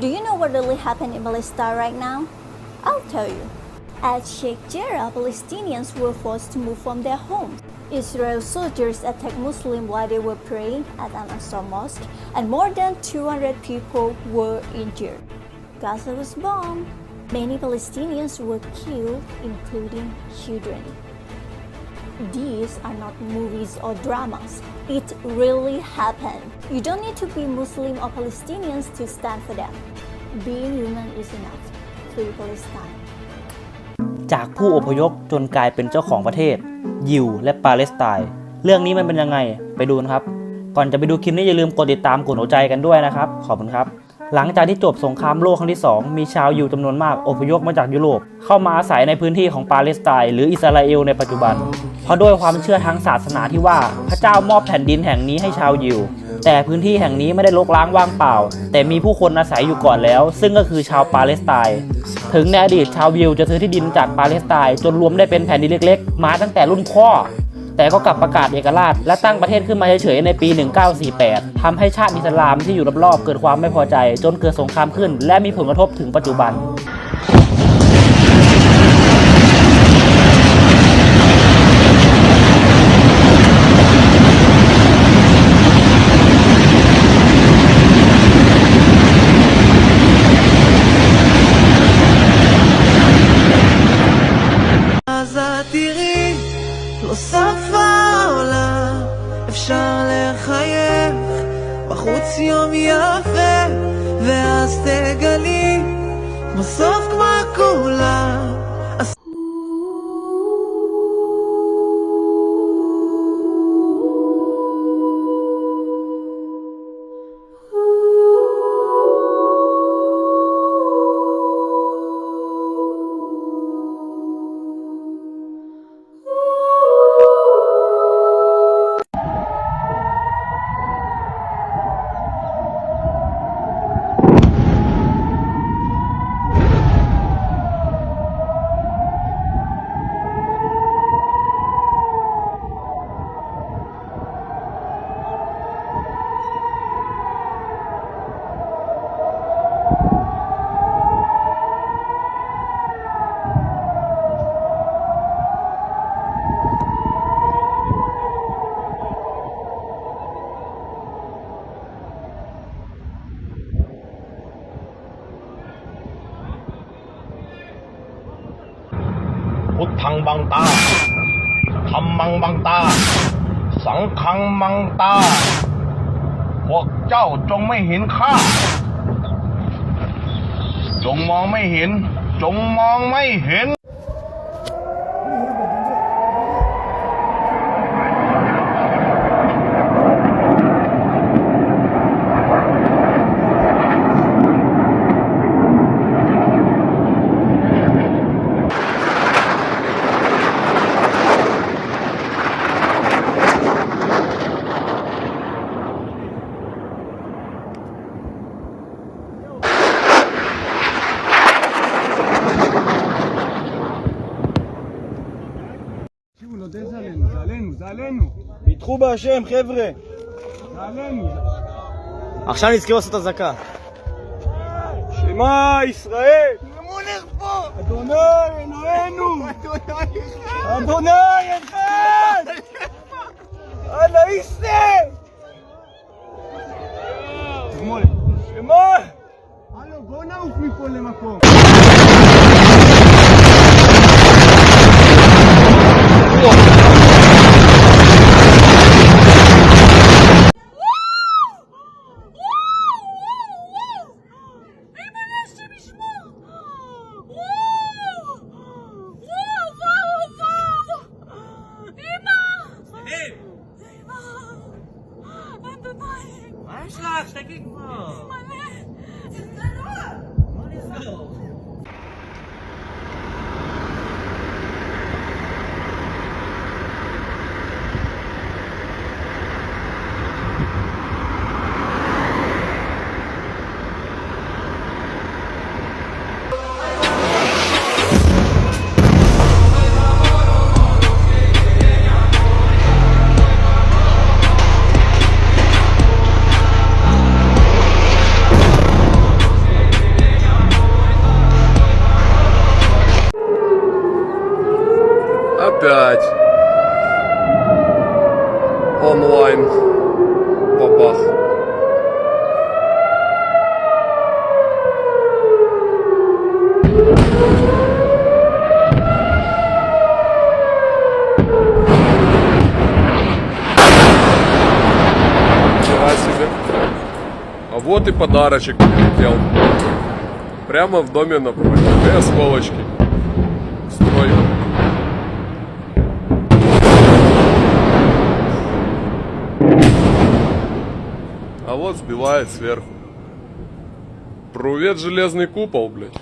Do you know what really happened in Palestine right now? I'll tell you. At Sheikh Jarrah, Palestinians were forced to move from their homes. Israel soldiers attacked Muslims while they were praying at an Aqsa Mosque, and more than 200 people were injured. Gaza was bombed. Many Palestinians were killed, including children. These are not movies or dramas. It really happened. You don't need to be Muslim or Palestinians to stand for them. Being human is enough. Free Palestine. จากผู้อพยพจนกลายเป็นเจ้าของประเทศ ยิวและปาเลสไตน์เรื่องนี้มันเป็นยังไงไปดูนะครับ ก่อนจะไปดูคลิปนี้อย่าลืมกดติดตามกดหัวใจกันด้วยนะครับ ขอบคุณครับ หลังจากที่จบสงครามโลกครั้งที่ 2 มีชาวยิวจำนวนมากอพยพมาจากยุโรป เข้ามาอาศัยในพื้นที่ของปาเลสไตน์หรืออิสราเอลในปัจจุบัน เพราะด้วยความเชื่อทางศาสนาที่ว่าพระเจ้ามอบแผ่นดินแห่งนี้ให้ชาวยิว แต่พื้นที่แห่งนี้ไม่ได้รกร้างว่างเปล่า แต่มีผู้คนอาศัยอยู่ก่อนแล้ว ซึ่งก็คือชาวปาเลสไตน์ถึงในอดีตชาวยิวจะซื้อที่ดินจากปาเลสไตน์จนรวมได้เป็นแผ่นดินเล็ก ๆ มาตั้งแต่รุ่นพ่อ แต่ก็กลับประกาศเอกราช และตั้งประเทศขึ้นมาเฉยๆในปี 1948ทำให้ชาติอิสลามที่อยู่รอบๆเกิดความไม่พอใจ จนเกิดสงครามขึ้น และมีผลกระทบถึงปัจจุบัน לא סוף העולם, אפשר לחייך, בחוץ יום יפה, ואז תגלי, בסוף ทังบังตาทำมังบังตา สังฆังมังตา พวกเจ้าจงไม่เห็นข้า จงมองไม่เห็น จงมองไม่เห็น עלינו, זה עלינו, זה עלינו. ביטחו בהשם, חבר'ה. זה עלינו. עכשיו נזכרו לעשות אזעקה. שמע ישראל! אדוני אלוהינו! אדוני אחד! אללה! תגמולת. שמע! הלו, בוא נעוף מפה למקום. psychic? Oh, Whoa. 5. Онлайн. Попах. А вот и подарочек прилетел. Прямо в доме напротив. И осколочки. А вот сбивает сверху. Привет, железный купол, блядь.